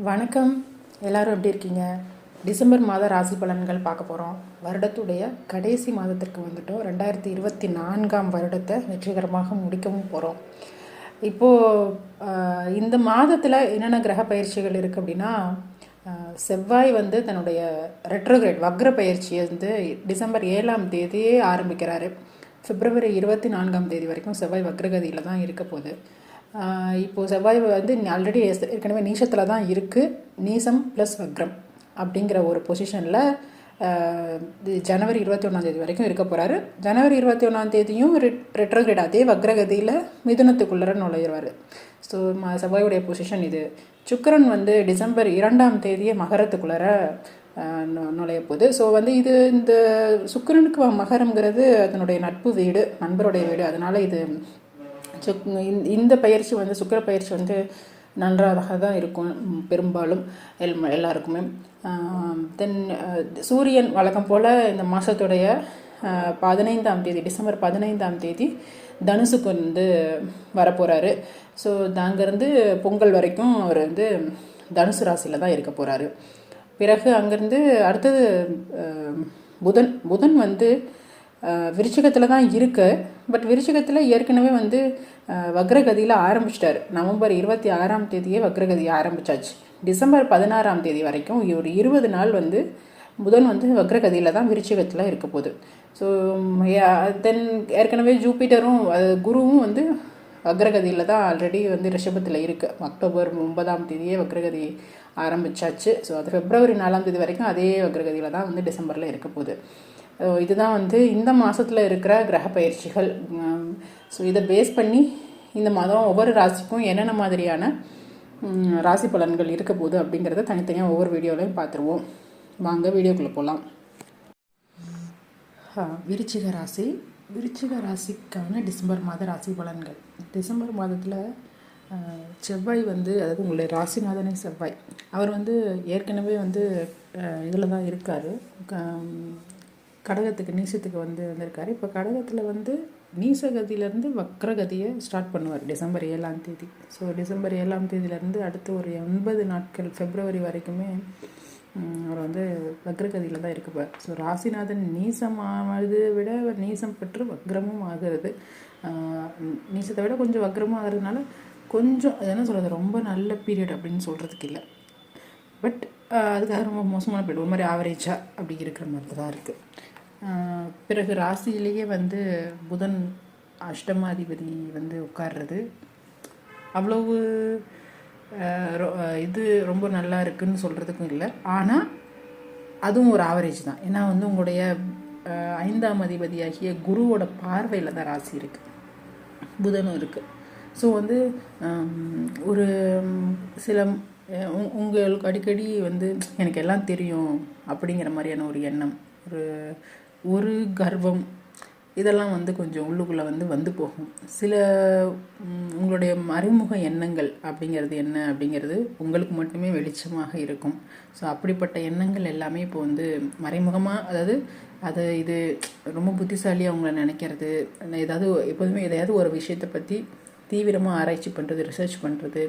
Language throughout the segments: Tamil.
வணக்கம். எல்லாரும் எப்படி இருக்கீங்க? டிசம்பர் மாத ராசி பலன்கள் பார்க்க போகிறோம் வருடத்துடைய கடைசி மாதத்திற்கு வந்துட்டோம். ரெண்டாயிரத்தி இருபத்தி நான்காம் வருடத்தை வெற்றிகரமாக முடிக்கவும் போகிறோம் இப்போது இந்த மாதத்தில் என்னென்ன கிரக பயிற்சிகள் இருக்குது அப்படின்னா செவ்வாய் வந்து தன்னுடைய ரெட்ரோகிரேட் வக்ர பயிற்சியை வந்து டிசம்பர் ஏழாம் தேதியே ஆரம்பிக்கிறாரு. பிப்ரவரி இருபத்தி நான்காம் தேதி வரைக்கும் செவ்வாய் வக்ரகதியில் தான் இருக்க போகுது. இப்போது செவ்வாய் வந்து ஆல்ரெடி ஏற்கனவே நீசத்தில் தான் இருக்குது நீசம் ப்ளஸ் வக்ரம் அப்படிங்கிற ஒரு பொசிஷனில் ஜனவரி இருபத்தி ஒன்றாந்தேதி வரைக்கும் இருக்க போகிறாரு ஜனவரி இருபத்தி ஒன்றாந்தேதியும் ரெட்ரோகிரேட் அதே வக்ரகதியில் மிதுனத்துக்குள்ளர நுழையிறாரு. ஸோ ம செவ்வாயுடைய பொசிஷன் இது. சுக்கரன் வந்து டிசம்பர் இரண்டாம் தேதியே மகரத்துக்குள்ளர நுழைய போகுது ஸோ வந்து இது இந்த சுக்கரனுக்கு வ- அதனுடைய நட்பு வீடு நண்பருடைய வீடு. அதனால் இது சுக் இந்த- இந்த பயிற்சி வந்து சுக்கிர பயிற்சி வந்து நன்றாக தான் இருக்கும் பெரும்பாலும் எல் எல்லாருக்குமே. தென் சூரியன் வழக்கம் போல் இந்த மாதத்துடைய பதினைந்தாம் தேதி டிசம்பர் பதினைந்தாம் தேதி தனுசுக்கு வந்து வரப்போகிறாரு ஸோ அங்கேருந்து பொங்கல் வரைக்கும் அவர் வந்து தனுசு ராசியில் தான் இருக்க போகிறாரு பிறகு அங்கேருந்து அடுத்தது புதன் புதன் வந்து விருச்சிகத்தில் தான் இருக்குது பட் விருச்சிகத்தில் ஏற்கனவே வந்து வக்ரகதியில் ஆரம்பிச்சிட்டார். நவம்பர் இருபத்தி ஆறாம் தேதியே வக்ரகதி ஆரம்பிச்சாச்சு. டிசம்பர் பதினாறாம் தேதி வரைக்கும் ஒரு இருபது நாள் வந்து புதன் வந்து வக்ரகதியில் தான் விருச்சிகத்தில் இருக்க போகுது. ஸோ தென் ஏற்கனவே ஜூபிட்டரும் அது குருவும் வந்து வக்ரகதியில் தான் ஆல்ரெடி வந்து ரிஷபத்தில் இருக்குது அக்டோபர் ஒன்பதாம் தேதியே வக்ரகதி ஆரம்பிச்சாச்சு. ஸோ அது பிப்ரவரி நாலாம் தேதி வரைக்கும் அதே வக்ரகதியில் தான் வந்து டிசம்பரில் இருக்க போகுது. இதுதான் வந்து இந்த மாதத்தில் இருக்கிற கிரக பயிற்சிகள். ஸோ இதை பேஸ் பண்ணி இந்த மாதம் ஒவ்வொரு ராசிக்கும் என்னென்ன மாதிரியான ராசி பலன்கள் இருக்க போகுது அப்படிங்கிறத தனித்தனியாக ஒவ்வொரு வீடியோலையும் பார்த்துருவோம். வாங்க வீடியோக்குள்ளே போகலாம் விருச்சிக ராசி. விருச்சிக ராசிக்கான டிசம்பர் மாத ராசி பலன்கள். டிசம்பர் மாதத்தில் செவ்வாய் வந்து அதாவது உங்களுடைய ராசிநாதனே செவ்வாய். அவர் வந்து ஏற்கனவே வந்து இதில் தான் இருக்கார். கடகத்துக்கு நீசத்துக்கு வந்து வந்திருக்காரு. இப்போ கடகத்தில் வந்து நீசகதியிலேருந்து வக்ரகதியை ஸ்டார்ட் பண்ணுவார் டிசம்பர் ஏழாம் தேதி. ஸோ டிசம்பர் ஏழாம் தேதியிலேருந்து அடுத்து ஒரு எண்பது நாட்கள் பிப்ரவரி வரைக்குமே அவர் வந்து வக்ரகதியில் தான் இருப்பார் ஸோ ராசிநாதன் நீசமாவது விட அவர் நீசம் பெற்று வக்ரமும் ஆகிறது. நீசத்தை விட கொஞ்சம் வக்ரமும் ஆகிறதுனால கொஞ்சம் அது என்ன சொல்கிறது ரொம்ப நல்ல பீரியட் அப்படின்னு சொல்கிறதுக்கு இல்லை. பட் அதுக்காக ரொம்ப மோசமான பீரியட் ஒரு மாதிரி ஆவரேஜாக அப்படி இருக்கிற மாதிரி தான் இருக்குது பிறகு ராசியிலேயே வந்து புதன் அஷ்டமாதிபதி வந்து உட்கார்றது. அவ்வளவு ரொ- இது ரொம்ப நல்லா இருக்குன்னு சொல்கிறதுக்கும் இல்லை. ஆனால் அதுவும் ஒரு ஆவரேஜ் தான். ஏன்னா வந்து உங்களுடைய ஐந்தாம் அதிபதியாகிய குருவோட பார்வையில் தான் ராசி இருக்குது புதனும் இருக்குது ஸோ வந்து ஒரு சில உங்- உங்களுக்கு அடிக்கடி வந்து எனக்கு எல்லாம் தெரியும் அப்படிங்கிற மாதிரியான ஒரு எண்ணம். ஒரு ஒரு கர்வம் இதெல்லாம் வந்து கொஞ்சம் உள்ளுக்குள்ளே வந்து வந்து போகும். சில உங்களுடைய மறைமுக எண்ணங்கள் அப்படிங்கிறது என்ன அப்படிங்கிறது உங்களுக்கு மட்டுமே வெளிச்சமாக இருக்கும். ஸோ அப்படிப்பட்ட எண்ணங்கள் எல்லாமே இப்போ வந்து மறைமுகமாக அதாவது அது இது ரொம்ப புத்திசாலியாக அவங்கள நினைக்கிறது ஏதாவது எப்போதுமே எதையாவது ஒரு விஷயத்தை பற்றி தீவிரமாக ஆராய்ச்சி பண்ணுறது ரிசர்ச் பண்ணுறது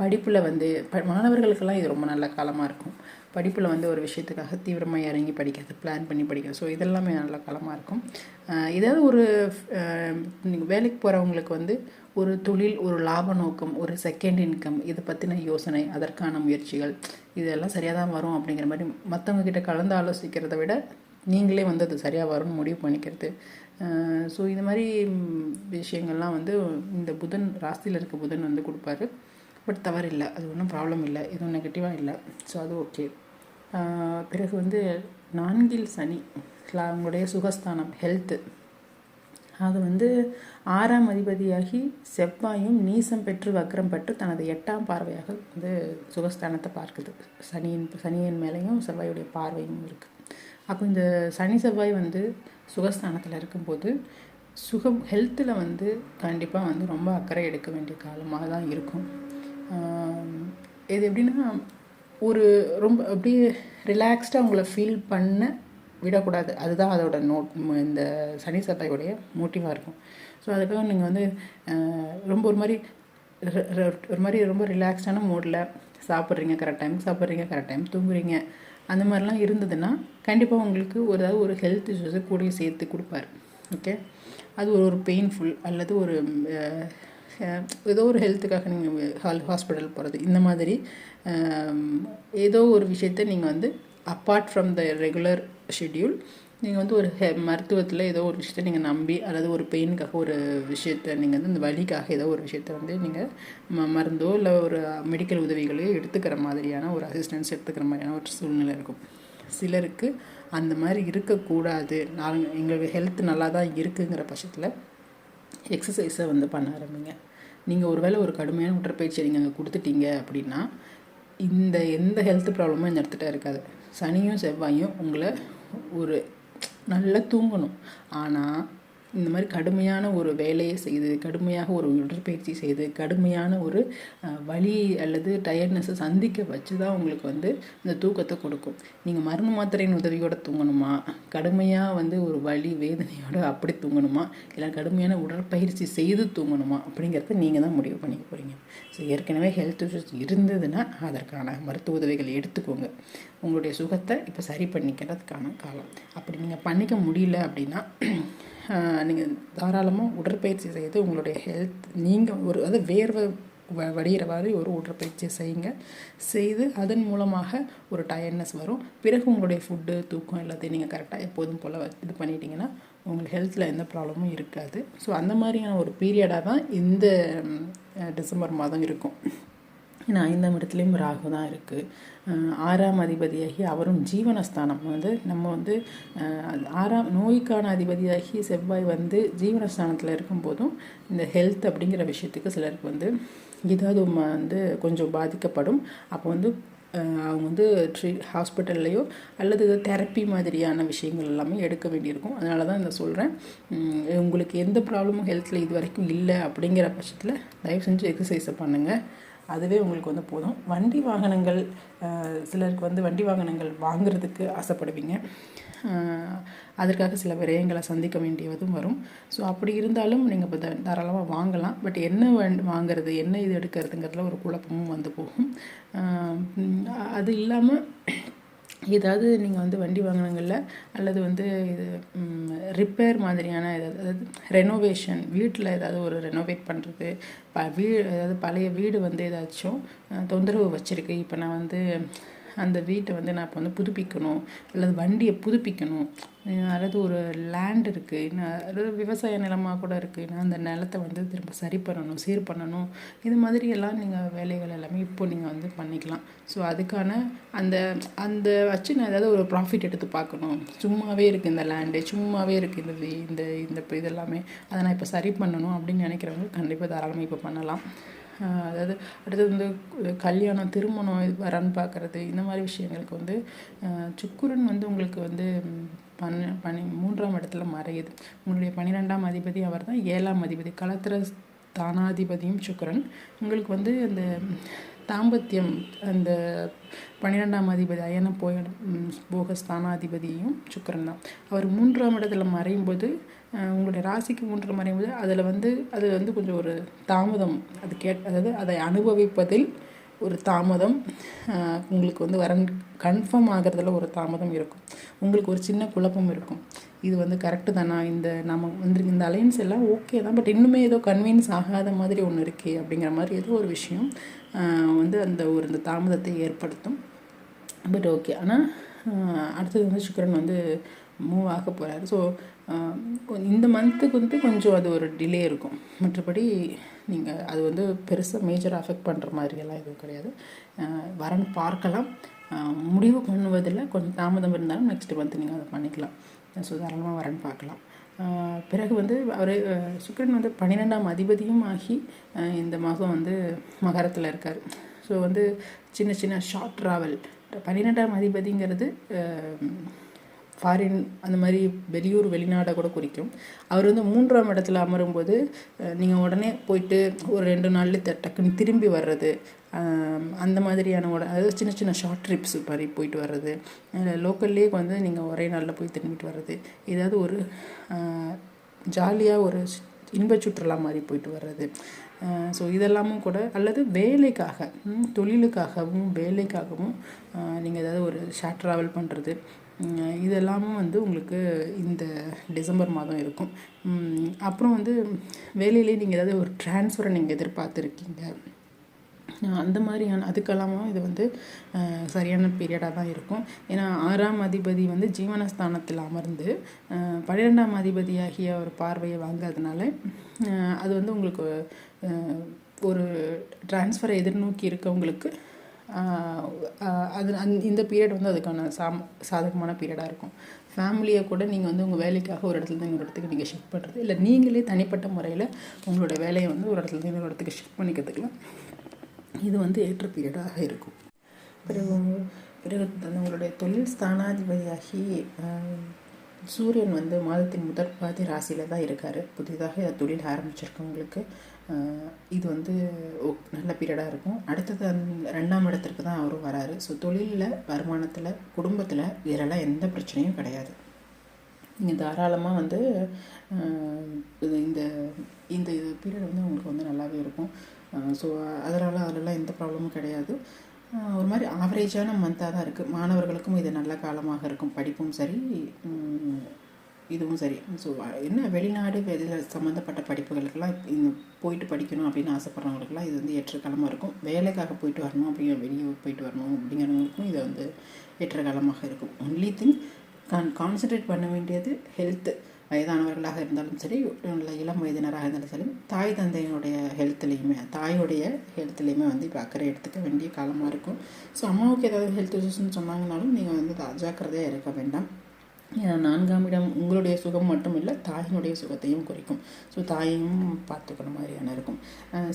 படிப்பில் வந்து ப மாணவர்களுக்கெல்லாம் இது ரொம்ப நல்ல காலமாக இருக்கும். படிப்பில் வந்து ஒரு விஷயத்துக்காக தீவிரமாக இறங்கி படிக்கிறது பிளான் பண்ணி படிக்கிறது ஸோ இதெல்லாமே நல்ல காலமாக இருக்கும். ஏதாவது ஒரு வேலைக்கு போகிறவங்களுக்கு வந்து ஒரு தொழில் ஒரு லாப நோக்கம் ஒரு செகண்ட் இன்கம் இதை பற்றின யோசனை அதற்கான முயற்சிகள் இதெல்லாம் சரியாக தான் வரும் அப்படிங்கிற மாதிரி மற்றவங்கக்கிட்ட கலந்து ஆலோசிக்கிறத விட நீங்களே வந்து அது சரியாக வரும்னு முடிவு பண்ணிக்கிறது. ஸோ இந்த மாதிரி விஷயங்கள்லாம் வந்து இந்த புதன் ராசியில் இருக்க புதன் வந்து கொடுப்பாரு. பட் தவறில்லை அது ஒன்றும் ப்ராப்ளம் இல்லை. எதுவும் நெகட்டிவாக இல்லை. ஸோ அது ஓகே பிறகு வந்து நான்கில் சனி அவங்களுடைய சுகஸ்தானம் ஹெல்த்து அது வந்து ஆறாம் அதிபதியாகி செவ்வாயும் நீசம் பெற்று வக்ரம் பெற்று தனது எட்டாம் பார்வையாக வந்து சுகஸ்தானத்தை பார்க்குது. சனியின் சனியின் மேலேயும் செவ்வாயுடைய பார்வையும் இருக்குது அப்போ இந்த சனி செவ்வாய் வந்து சுகஸ்தானத்தில் இருக்கும்போது சுகம் ஹெல்த்தில் வந்து கண்டிப்பாக வந்து ரொம்ப அக்கறை எடுக்க வேண்டிய காலமாக தான் இருக்கும். இது எப்படின்னா ஒரு ரொம்ப அப்படியே ரிலாக்ஸ்டாக உங்களை ஃபீல் பண்ண விடக்கூடாது. அதுதான் அதோட நோட் இந்த சனி செவ்வாயோடைய மோட்டிவாக இருக்கும். ஸோ அதுக்காக நீங்கள் வந்து ரொம்ப ஒரு மாதிரி ஒரு மாதிரி ரொம்ப ரிலாக்ஸ்டான மூடில் சாப்பிட்றீங்க கரெக்ட் டைம் சாப்பிட்றீங்க கரெக்ட் டைம் தூங்குறீங்க. அந்த மாதிரிலாம் இருந்ததுன்னா கண்டிப்பாக உங்களுக்கு ஒரு ஏதாவது ஒரு ஹெல்த் இஷ்யூஸை கூட சேர்த்து கொடுப்பாரு. ஓகே அது ஒரு ஒரு பெயின்ஃபுல் அல்லது ஒரு ஏதோ ஒரு ஹெல்த்துக்காக நீங்கள் ஹால் ஹாஸ்பிட்டல் போகிறது இந்த மாதிரி ஏதோ ஒரு விஷயத்தை நீங்கள் வந்து apart from the regular schedule நீங்கள் வந்து ஒரு ஹெ மருத்துவத்தில் ஏதோ ஒரு விஷயத்தை நீங்கள் நம்பி அல்லது ஒரு பெயினுக்காக ஒரு விஷயத்தை நீங்கள் வந்து இந்த வலிக்காக ஏதோ ஒரு விஷயத்தை வந்து நீங்கள் ம மருந்தோ இல்லை ஒரு மெடிக்கல் உதவிகளையோ எடுத்துக்கிற மாதிரியான ஒரு அசிஸ்டன்ஸ் எடுத்துக்கிற மாதிரியான ஒரு சூழ்நிலை இருக்கும். சிலருக்கு அந்த மாதிரி இருக்கக்கூடாது. நாங்கள் எங்களுக்கு ஹெல்த் நல்லா தான் இருக்குங்கிற பட்சத்தில் எக்ஸசைஸை வந்து பண்ண ஆரம்பிங்க. நீங்கள் ஒருவேளை ஒரு கடுமையான உடற்பயிற்சி நீங்கள் அங்கே கொடுத்துட்டீங்க அப்படின்னா இந்த எந்த ஹெல்த் ப்ராப்ளமும் இந்த இடத்துகிட்ட இருக்காது. சனியும் செவ்வாயும் உங்களை ஒரு நல்லா தூங்கணும். ஆனால் இந்த மாதிரி கடுமையான ஒரு வேலையை செய்து கடுமையாக ஒரு உடற்பயிற்சி செய்து கடுமையான ஒரு வலி அல்லது டயர்ட்னஸை சந்திக்க வச்சு தான் உங்களுக்கு வந்து இந்த தூக்கத்தை கொடுக்கும். நீங்கள் மருந்து மாத்திரையின் உதவியோடு தூங்கணுமா? கடுமையாக வந்து ஒரு வலி வேதனையோடு அப்படி தூங்கணுமா? இல்லை கடுமையான உடற்பயிற்சி செய்து தூங்கணுமா? அப்படிங்கிறத நீங்கள் தான் முடிவு பண்ணிக்க போகிறீங்க ஸோ ஏற்கனவே ஹெல்த் இஷ்யூஸ் இருந்ததுன்னா அதற்கான மருத்துவ உதவிகள் எடுத்துக்கோங்க. உங்களுடைய சுகத்தை இப்போ சரி பண்ணிக்கிறதுக்கான காலம். அப்படி நீங்கள் பண்ணிக்க முடியல அப்படின்னா நீங்கள் தாராளமாக உடற்பயிற்சி செய்து உங்களுடைய ஹெல்த் நீங்கள் ஒரு அது வேர்வை வ வடிகிற மாதிரி ஒரு உடற்பயிற்சி செய்யுங்க. செய்து அதன் மூலமாக ஒரு டயர்ட்னஸ் வரும். பிறகு உங்களுடைய ஃபுட்டு தூக்கம் எல்லாத்தையும் நீங்கள் கரெக்டாக எப்போதும் போல் இது பண்ணிட்டீங்கன்னா உங்களுக்கு ஹெல்த்தில் எந்த ப்ராப்ளமும் இருக்காது. ஸோ அந்த மாதிரியான ஒரு பீரியடாக தான் இந்த டிசம்பர் மாதம் இருக்கும். ஏன்னா ஐந்தாம் இடத்துலையும் ராகு தான் இருக்குது ஆறாம் அதிபதியாகி அவரும் ஜீவனஸ்தானம். வந்து நம்ம வந்து ஆறாம் நோய்க்கான அதிபதியாகி செவ்வாய் வந்து ஜீவனஸ்தானத்தில் இருக்கும்போதும் இந்த ஹெல்த் அப்படிங்கிற விஷயத்துக்கு சிலருக்கு வந்து ஏதாவது வந்து கொஞ்சம் பாதிக்கப்படும். அப்போ வந்து அவங்க வந்து ட்ரீ ஹாஸ்பிட்டல்லையோ அல்லது தெரப்பி மாதிரியான விஷயங்கள் எல்லாமே எடுக்க வேண்டியிருக்கும். அதனால தான் இதை சொல்கிறேன் உங்களுக்கு எந்த ப்ராப்ளமும் ஹெல்த்தில் இது வரைக்கும் இல்லை அப்படிங்கிற பட்சத்தில் தயவு செஞ்சு எக்ஸசைஸை பண்ணுங்கள் அதுவே உங்களுக்கு வந்து போதும். வண்டி வாகனங்கள் சிலருக்கு வந்து வண்டி வாகனங்கள் வாங்குறதுக்கு ஆசைப்படுவீங்க. அதற்காக சில விரயங்களை சந்திக்க வேண்டியதும் வரும். ஸோ அப்படி இருந்தாலும் நீங்கள் இப்போ தாராளமாக வாங்கலாம். பட் என்ன வாங்குறது என்ன இது எடுக்கிறதுங்கிறதுல ஒரு குழப்பமும் வந்து போகும். அது இல்லாமல் ஏதாவது நீங்கள் வந்து வண்டி வாங்கினங்களில் அல்லது வந்து இது ரிப்பேர் மாதிரியான ஏதாவது அதாவது ரெனோவேஷன் வீட்டில் ஏதாவது ஒரு ரெனோவேட் பண்ணுறது ப வீ அதாவது பழைய வீடு வந்து ஏதாச்சும் தொந்தரவு வச்சுருக்கு. இப்போ நான் வந்து அந்த வீட்டை வந்து நான் இப்போ வந்து புதுப்பிக்கணும். அல்லது வண்டியை புதுப்பிக்கணும். அல்லது ஒரு லேண்ட் இருக்குது அதாவது விவசாய நிலமாக கூட இருக்குது அந்த நிலத்தை வந்து திரும்ப சரி பண்ணணும் சீர் பண்ணணும். இது மாதிரி எல்லாம் நீங்கள் வேலைகள் எல்லாமே இப்போ நீங்கள் வந்து பண்ணிக்கலாம். ஸோ அதுக்கான அந்த அந்த வச்சு நான் ஏதாவது ஒரு ப்ராஃபிட் எடுத்து பார்க்கணும். சும்மாவே இருக்குது இந்த லேண்டு சும்மாவே இருக்குது இந்த இந்த இந்த இதெல்லாமே. அதை நான் இப்போ சரி பண்ணணும் அப்படின்னு நினைக்கிறவங்க கண்டிப்பாக தாராளமாக இப்போ பண்ணலாம். அதாவது அடுத்தது வந்து கல்யாணம் திருமணம் வரன்னு பார்க்குறது இந்த மாதிரி விஷயங்களுக்கு வந்து சுக்குரன் வந்து உங்களுக்கு வந்து பன் பனி மூன்றாம் இடத்துல மறையுது. உங்களுடைய பன்னிரெண்டாம் அதிபதி அவர் தான் ஏழாம் அதிபதி. களத்திர தானாதிபதியும் சுக்கரன். உங்களுக்கு வந்து அந்த தாம்பத்தியம் அந்த பன்னிரெண்டாம் அதிபதி அயன போய போக ஸ்தானாதிபதியும் சுக்கரன் தான். அவர் மூன்றாம் இடத்துல மறையும் போது உங்களுடைய ராசிக்கு மூன்று மறையும் போது அதில் வந்து அது வந்து கொஞ்சம் ஒரு தாமதம். அது கேட் அதாவது அதை அனுபவிப்பதில் ஒரு தாமதம் உங்களுக்கு வந்து வரன் கன்ஃபார்ம் ஆகிறதுல ஒரு தாமதம் இருக்கும். உங்களுக்கு ஒரு சின்ன குழப்பம் இருக்கும். இது வந்து கரெக்டு தானா? இந்த நம்ம வந்து இந்த அலைன்ஸ் எல்லாம் ஓகே தான். பட் இன்னுமே ஏதோ கன்வீன்ஸ் ஆகாத மாதிரி ஒன்று இருக்கே அப்படிங்கிற மாதிரி ஏதோ ஒரு விஷயம் வந்து அந்த ஒரு இந்த தாமதத்தை ஏற்படுத்தும். பட் ஓகே ஆனால் அடுத்தது வந்து சுக்கரன் வந்து மூவ் ஆக போகிறாரு ஸோ இந்த மந்த்துக்கு வந்து கொஞ்சம் அது ஒரு டிலே இருக்கும். மற்றபடி நீங்கள் அது வந்து பெருசாக மேஜர் அஃபெக்ட் பண்ணுற மாதிரியெல்லாம் எதுவும் கிடையாது. வரன்னு பார்க்கலாம். முடிவு பண்ணுவதில் கொஞ்சம் தாமதம் இருந்தாலும் நெக்ஸ்ட் மந்த் நீங்கள் அதை பண்ணிக்கலாம். ஸோ தாராளமாக வரேன்னு பார்க்கலாம். பிறகு வந்து அவர் சுக்கரன் வந்து பன்னிரெண்டாம் அதிபதியும் ஆகி இந்த மாதம் வந்து மகரத்தில் இருக்கார். ஸோ வந்து சின்ன சின்ன ஷார்ட் ட்ராவல் பன்னிரெண்டாம் அதிபதிங்கிறது ஃபாரின் அந்த மாதிரி வெளியூர் வெளிநாடை கூட குறிக்கும். அவர் வந்து மூன்றாம் இடத்துல அமரும்போது நீங்கள் உடனே போயிட்டு ஒரு ரெண்டு நாளில் டக்குன்னு திரும்பி வர்றது அந்த மாதிரியான உட அதாவது சின்ன சின்ன ஷார்ட் ட்ரிப்ஸ் மாதிரி போயிட்டு வர்றது லோக்கல்லே வந்து நீங்கள் ஒரே நாளில் போய் திரும்பிட்டு வர்றது ஏதாவது ஒரு ஜாலியாக ஒரு இன்ப சுற்றுலா மாதிரி போயிட்டு வர்றது. ஸோ இதெல்லாமும் கூட அல்லது வேலைக்காக தொழிலுக்காகவும் வேலைக்காகவும் நீங்கள் ஏதாவது ஒரு ஷார்ட் ட்ராவல் பண்ணுறது இதெல்லாமும் வந்து உங்களுக்கு இந்த டிசம்பர் மாதம் இருக்கும். அப்புறம் வந்து வேலையிலே நீங்கள் ஏதாவது ஒரு ட்ரான்ஸ்ஃபரை நீங்கள் எதிர்பார்த்துருக்கீங்க. அந்த மாதிரியான அதுக்கெல்லாமும் இது வந்து சரியான பீரியடாக தான் இருக்கும். ஏன்னா ஆறாம் அதிபதி வந்து ஜீவனஸ்தானத்தில் அமர்ந்து பன்னிரெண்டாம் அதிபதியாகிய ஒரு பார்வையை வாங்கிறதுனால அது வந்து உங்களுக்கு ஒரு டிரான்ஸ்ஃபரை எதிர்நோக்கி இருக்கவங்களுக்கு அது அந்த இந்த பீரியட் வந்து அதுக்கான சாம் சாதகமான பீரியடாக இருக்கும். ஃபேமிலியை கூட நீங்கள் வந்து உங்கள் வேலைக்காக ஒரு இடத்துல இன்னொரு இடத்துக்கு நீங்கள் ஷிஃப்ட் பண்ணுறது இல்லை நீங்களே தனிப்பட்ட முறையில் உங்களோட வேலையை வந்து ஒரு இடத்துல இன்னொரு இடத்துக்கு ஷிஃப்ட் பண்ணிக்கிறதுக்குலாம் இது வந்து ஏற்ற பீரியடாக இருக்கும். பிறகு பிறகு உங்களுடைய தொழில் ஸ்தானாதிபதியாகி சூரியன் வந்து மாதத்தின் முதற் பாதி ராசியில் தான் இருக்கார். புதிதாக தொழில் ஆரம்பிச்சிருக்கவங்களுக்கு இது வந்து ஓ- நல்ல பீரியடாக இருக்கும். அடுத்தது ரெண்டாம் இடத்திற்கு தான் அவரும் வராரு. ஸோ தொழிலில் வருமானத்தில் குடும்பத்தில் இதெல்லாம் எந்த பிரச்சனையும் கிடையாது. நீங்கள் தாராளமாக வந்து இந்த இந்த இது பீரியட் வந்து உங்களுக்கு வந்து நல்லாவே இருக்கும். ஸோ அதனால் அதிலலாம் எந்த ப்ராப்ளமும் கிடையாது. ஒரு மாதிரி ஆவரேஜான மந்தாக தான் இருக்குது மாணவர்களுக்கும் இது நல்ல காலமாக இருக்கும். படிப்பும் சரி இதுவும் சரி. ஸோ என்ன வெளிநாடு வெளியில் சம்மந்தப்பட்ட படிப்புகளுக்கெல்லாம் போயிட்டு படிக்கணும் அப்படின்னு ஆசைப்பட்றவங்களுக்குலாம் இது வந்து ஏற்ற காலமாக இருக்கும். வேலைக்காக போயிட்டு வரணும் அப்படிங்கிற வெளியே போயிட்டு வரணும் அப்படிங்கிறவங்களுக்கும் இது வந்து ஏற்ற காலமாக இருக்கும். ஒன்லி திங் கான் கான்சென்ட்ரேட் பண்ண வேண்டியது ஹெல்த்து வயதானவர்களாக இருந்தாலும் சரி இல்லை இளம் வயதினராக இருந்தாலும் சரி தாய் தந்தையினுடைய ஹெல்த்லேயுமே தாயோடைய ஹெல்த்லேயுமே வந்து இப்போ அக்கறை எடுத்துக்க வேண்டிய காலமாக இருக்கும். ஸோ அம்மாவுக்கு ஏதாவது ஹெல்த் இஷ்யூஸ்னு சொன்னாங்கனாலும் நீங்கள் வந்து ஜாக்கிரதையாக இருக்க வேண்டாம். நான்காம் இடம் உங்களுடைய சுகம் மட்டும் இல்லை தாயினுடைய சுகத்தையும் குறிக்கும். ஸோ தாயையும் பார்த்துக்கணும் மாதிரியான இருக்கும்.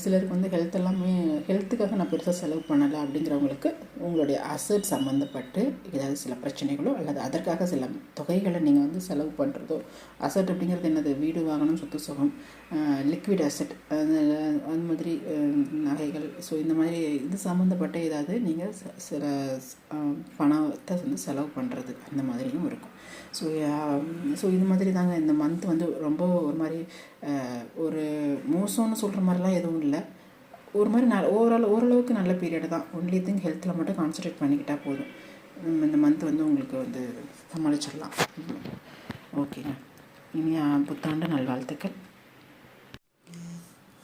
சிலருக்கு வந்து ஹெல்த் எல்லாமே ஹெல்த்துக்காக நான் பெருசாக செலவு பண்ணலை அப்படிங்கிறவங்களுக்கு உங்களுடைய அசட் சம்மந்தப்பட்டு ஏதாவது சில பிரச்சனைகளோ அல்லது அதற்காக சில தொகைகளை நீங்கள் வந்து செலவு பண்ணுறதோ அசட் அப்படிங்கிறது என்னது? வீடு வாங்கணும் சொத்து சுகம். லிக்விட் அசட் அந்த மாதிரி நகைகள். ஸோ இந்த மாதிரி இது சம்மந்தப்பட்ட ஏதாவது நீங்கள் சில பணத்தை வந்து செலவு பண்ணுறது அந்த மாதிரியும் இருக்கும். ஸோ ஸோ இது மாதிரி தாங்க இந்த மந்த் வந்து ரொம்ப ஒரு மாதிரி ஒரு மோசம்னு சொல்கிற மாதிரிலாம் எதுவும் இல்லை. ஒரு மாதிரி நல்ல ஓரளவு ஓரளவுக்கு நல்ல பீரியட் தான். ஒன்லி திங் ஹெல்த்தில் மட்டும் கான்சன்ட்ரேட் பண்ணிக்கிட்டால் போதும். இந்த மந்த் வந்து உங்களுக்கு வந்து சமாளிச்சிடலாம். ஓகேங்க. இனிய புத்தாண்டு நல்வாழ்த்துக்கள்.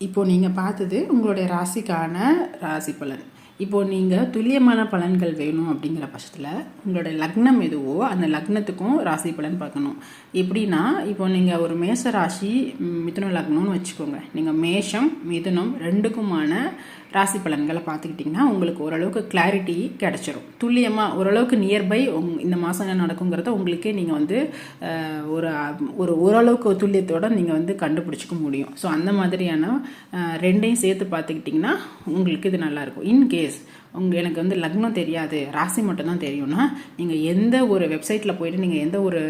இப்போது நீங்கள் பார்த்தது உங்களுடைய ராசிக்கான ராசி பலன். இப்போது நீங்கள் துல்லியமான பலன்கள் வேணும் அப்படிங்கிற பட்சத்தில் உங்களுடைய லக்னம் எதுவோ அந்த லக்னத்துக்கும் ராசி பலன் பார்க்கணும். எப்படின்னா இப்போ நீங்கள் ஒரு மேச ராசி மிதுன லக்னம்னு வச்சுக்கோங்க. நீங்கள் மேஷம் மிதுனம் ரெண்டுக்குமான ராசி பலன்களை பார்த்துக்கிட்டிங்கன்னா உங்களுக்கு ஓரளவுக்கு கிளாரிட்டி கிடச்சிரும். துல்லியமாக ஓரளவுக்கு நியர்பை உங் இந்த மாதம் என்ன நடக்குங்கிறத உங்களுக்கே நீங்கள் வந்து ஒரு ஒரு ஓரளவுக்கு துல்லியத்தோடு நீங்கள் வந்து கண்டுபிடிச்சிக்க முடியும். ஸோ அந்த மாதிரியான ரெண்டையும் சேர்த்து பார்த்துக்கிட்டிங்கன்னா உங்களுக்கு இது நல்லாயிருக்கும் இன்கேஸ் உங்கள் எனக்கு வந்து லக்னம் தெரியாது ராசி மட்டும்தான் தெரியும்னா நீங்கள் எந்த ஒரு வெப்சைட்டில் போயிட்டு நீங்கள் எந்த ஒரு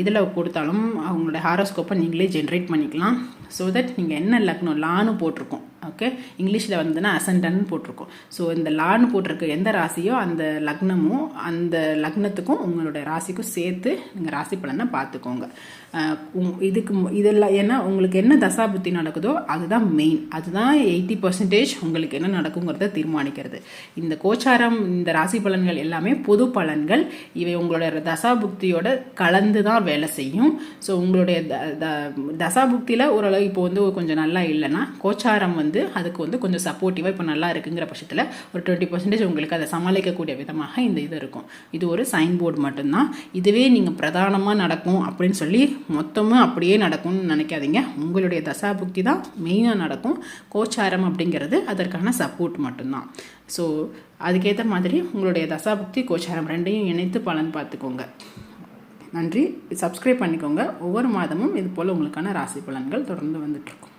இதில் கொடுத்தாலும் அவங்களோட ஹாரோஸ்கோப்பை நீங்களே ஜென்ரேட் பண்ணிக்கலாம். ஸோ தட் நீங்கள் என்ன லக்னம் லான்னு போட்டிருக்கோம். ஓகே இங்கிலீஷில் வந்துன்னா அசண்டன்னு போட்டிருக்கோம். ஸோ இந்த லான்னு போட்டிருக்க எந்த ராசியோ அந்த லக்னமும் அந்த லக்னத்துக்கும் உங்களோட ராசிக்கும் சேர்த்து நீங்கள் ராசி பலனை பார்த்துக்கோங்க. இதுக்கு மு- இதெல்லாம் ஏன்னா உங்களுக்கு என்ன தசா புத்தி நடக்குதோ அதுதான் மெயின் அதுதான் எயிட்டி பர்சன்டேஜ் உங்களுக்கு என்ன நடக்குங்கிறத தீர்மானிக்கிறது. இந்த கோச்சாரம் இந்த ராசி பலன்கள் எல்லாமே பொது பலன்கள். இவை உங்களோட தசா புக்தியோட கலந்து தான் வேலை செய்யும். ஸோ உங்களுடைய த த- தசா புக்தியில் ஓரளவு இப்போ வந்து கொஞ்சம் நல்லா இல்லைன்னா கோச்சாரம் வந்து அதுக்கு வந்து கொஞ்சம் சப்போர்ட்டிவாக இப்போ நல்லா இருக்குங்கிற பட்சத்தில் ஒரு டுவெண்ட்டி பர்சன்டேஜ் உங்களுக்கு அதை சமாளிக்கக்கூடிய விதமாக இந்த இது இருக்கும். இது ஒரு சைன் போர்டு மட்டும்தான். இதுவே நீங்கள் பிரதானமாக நடக்கும் அப்படின்னு சொல்லி மொத்தமும் அப்படியே நடக்கும்னு நினைக்காதீங்க. உங்களுடைய தசா புக்தி தான் மெயினாக நடக்கும். கோச்சாரம் அப்படிங்கிறது அதற்கான சப்போர்ட் மட்டும்தான். ஸோ அதுக்கேற்ற மாதிரி உங்களுடைய தசாபுக்தி கோச்சாரம் ரெண்டையும் இணைத்து பலன் பார்த்துக்கோங்க. நன்றி. சப்ஸ்கிரைப் பண்ணிக்கோங்க. ஒவ்வொரு மாதமும் இது போல் உங்களுக்கான ராசி பலன்கள் தொடர்ந்து வந்துட்டுருக்கும்